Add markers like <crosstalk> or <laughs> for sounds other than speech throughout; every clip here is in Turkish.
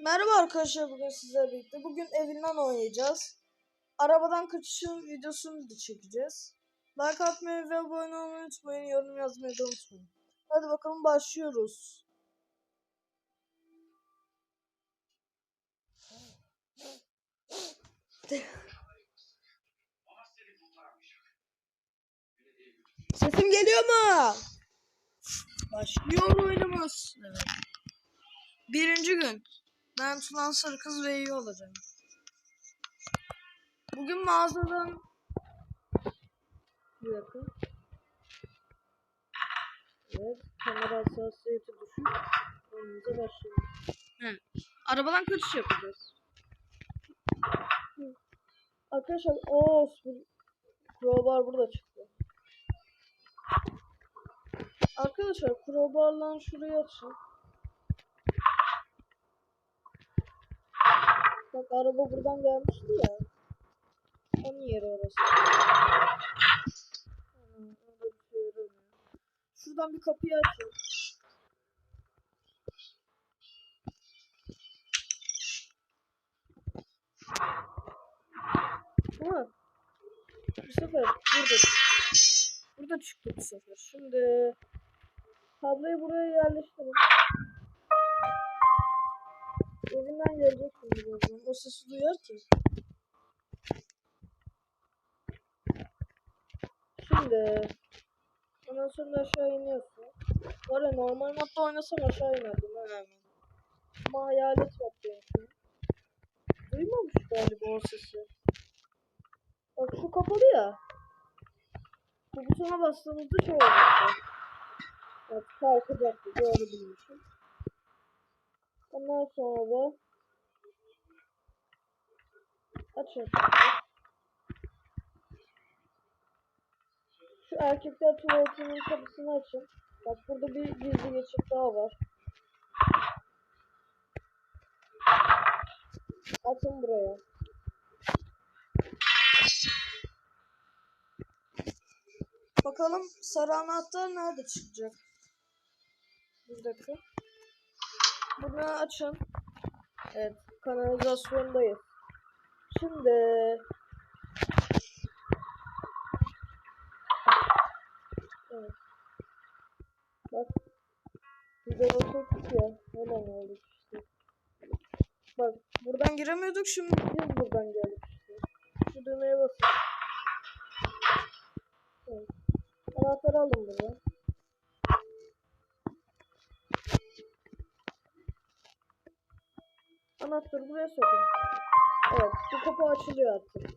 Merhaba arkadaşlar bugün sizlerle birlikte. Bugün evinden oynayacağız. Arabadan kaçışın videosunu da çekeceğiz. Like atmayı ve abone olmayı unutmayın. Yorum yazmayı da unutmayın. Hadi bakalım başlıyoruz. Sesim geliyor mu? Başlıyor oyunumuz. Evet. Birinci gün. Ben Tunan Sarı Kız ve iyi olacağım. Bugün mağazadan... Bir dakika. Evet. Kamera hassasiyeti düşük. Oyunumuza başlayalım. Evet. Arabadan kaçış yapacağız. Hı. Arkadaşlar o crowbar burada çıktı. Arkadaşlar crowbarla şurayı açın. Bak araba buradan gelmişti ya. Onun yeri orası. Şuradan bir kapıyı açın. Ha. Bu sefer burada. Burada çıktı bu sefer. Şimdi kabloyu buraya yerleştirin. Evinden gelecek şimdi birazdan. O sesi duyar ki. Şimdi ondan sonra aşağı iniyorsun. Var ya normal modda oynasam aşağı inerdim hemen. Ama hayalet yapıyorum. Duymamış galiba o sesi. Bak şu kapalı ya. Bu butona bastığımızda şey olacaktı. Bak kalkacaktı. Doğru bilmişim. Ondan sonra da açın. Şu erkekler tuvaletinin kapısını açın. Bak burada bir gizli geçit daha var. Atın buraya. Bakalım sarı anahtar nerede çıkacak? Bir dakika. Bunu açın. Evet, kanalizasyondayız. Şimdi Evet. Bak. Güzel oturduk ya. Mi olduk işte. Bak buradan giremiyorduk şimdi biz buradan geldik işte. Şu düğmeye basın. Evet. Anahtarı alın buradan. Anahtarı buraya sokun. Evet, bu kapı açılıyor artık.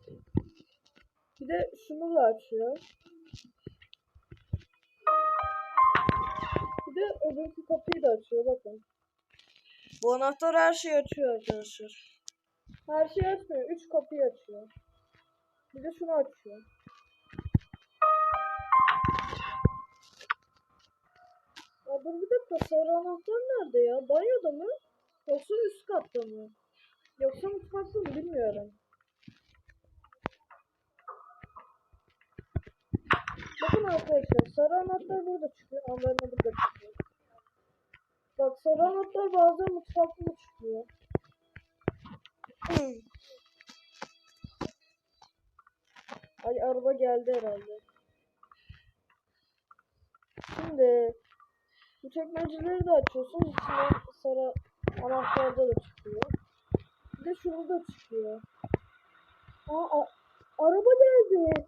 Bir de şunu da açıyor. Bir de öbürkü kapıyı da açıyor bakın. Bu anahtar her şeyi açıyor arkadaşlar. Her şeyi açmıyor. Üç kapıyı açıyor. Bir de şunu açıyor. Ya dur bir dakika sarı anahtar nerede ya? Banyoda mı? Yoksa üst katta mı? Yoksa mutfakta mı bilmiyorum. Bakın arkadaşlar sarı anahtar burada çıkıyor. Ambarına burada çıkıyor. Bak sarı anahtar bazen mutfakta da çıkıyor. Ay araba geldi herhalde. Şimdi bu çekmeceleri de açıyorsun. İçine sarı anahtarda da çıkıyor. Bir de şurada çıkıyor. Aa, araba geldi.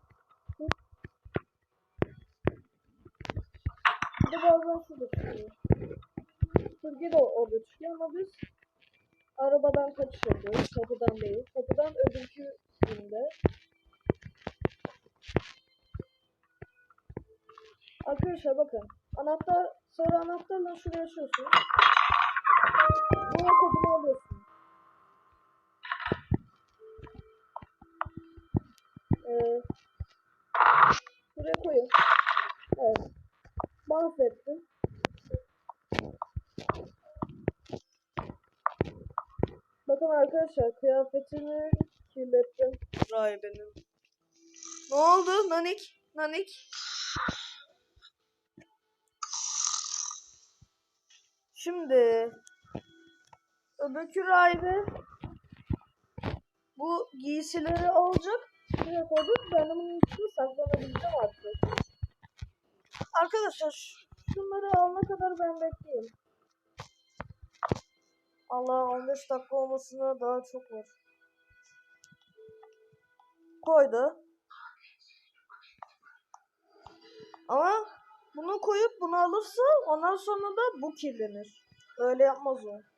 Bir de bazen şurada çıkıyor. Sürgü de orada çıkıyor ama biz arabadan kaçış. Kapıdan değil. Kapıdan öbürkü filmde. Arkadaşlar bakın. Anahtar, sarı anahtarla şuraya açıyorsun. Buna kodunu alıyorsun. Ee, buraya koyun. Evet. Mahvettim. Bakın arkadaşlar kıyafetimi kirlettim. Rahibenin. Ne oldu Nanik? Nanik? Şimdi öbürkü rahibe bu giysileri alacak. Buraya koyduk. Ben bunun saklanabileceğim artık. Arkadaşlar şunları alana kadar ben bekleyeyim. Allah 15 dakika olmasına daha çok var. Koydu. Ama bunu koyup bunu alırsa ondan sonra da bu kirlenir. Öyle yapmaz o.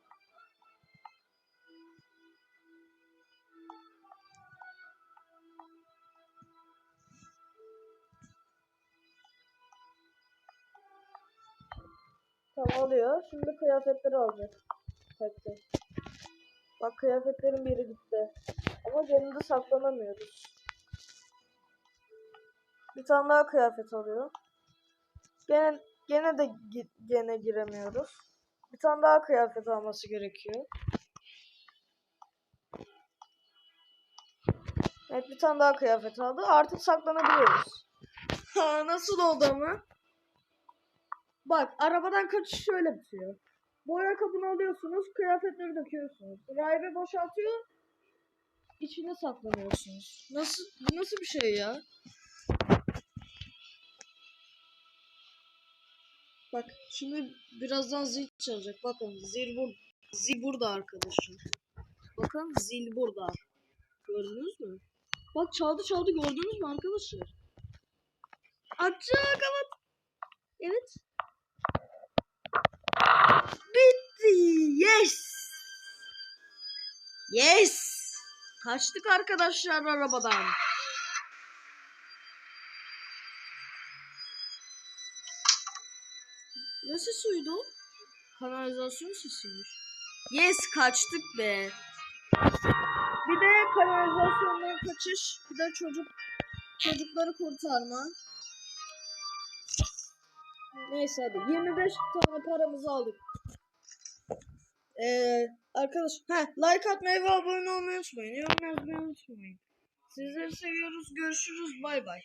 Tamam alıyor. Şimdi kıyafetleri alacak. Tek. Bak kıyafetlerin biri gitti. Ama de saklanamıyoruz. Bir tane daha kıyafet alıyor. Gene gene de gene giremiyoruz. Bir tane daha kıyafet alması gerekiyor. Evet bir tane daha kıyafet aldı. Artık saklanabiliyoruz. <laughs> Ha nasıl oldu ama? Bak arabadan kaçış şöyle bitiyor. Bu ayakkabını alıyorsunuz, kıyafetleri döküyorsunuz. Rahibe boşaltıyor, içine saklanıyorsunuz. Nasıl, bu nasıl bir şey ya? Bak şimdi birazdan zil çalacak. Bakın zil bur zil burada arkadaşlar. Bakın zil burada. Gördünüz mü? Bak çaldı çaldı gördünüz mü arkadaşlar? Açacak ama Evet. Bitti. Yes. Yes. Kaçtık arkadaşlar arabadan. Ne sesiydi o? Kanalizasyon sesiymiş. Yes kaçtık be. Bir de kanalizasyondan kaçış. Bir de çocuk çocukları kurtarma. Neyse hadi 25 tane paramızı aldık. Ee, arkadaş, he, like atmayı ve abone olmayı unutmayın. Yorum yazmayı unutmayın. Sizleri seviyoruz. Görüşürüz. Bay bay.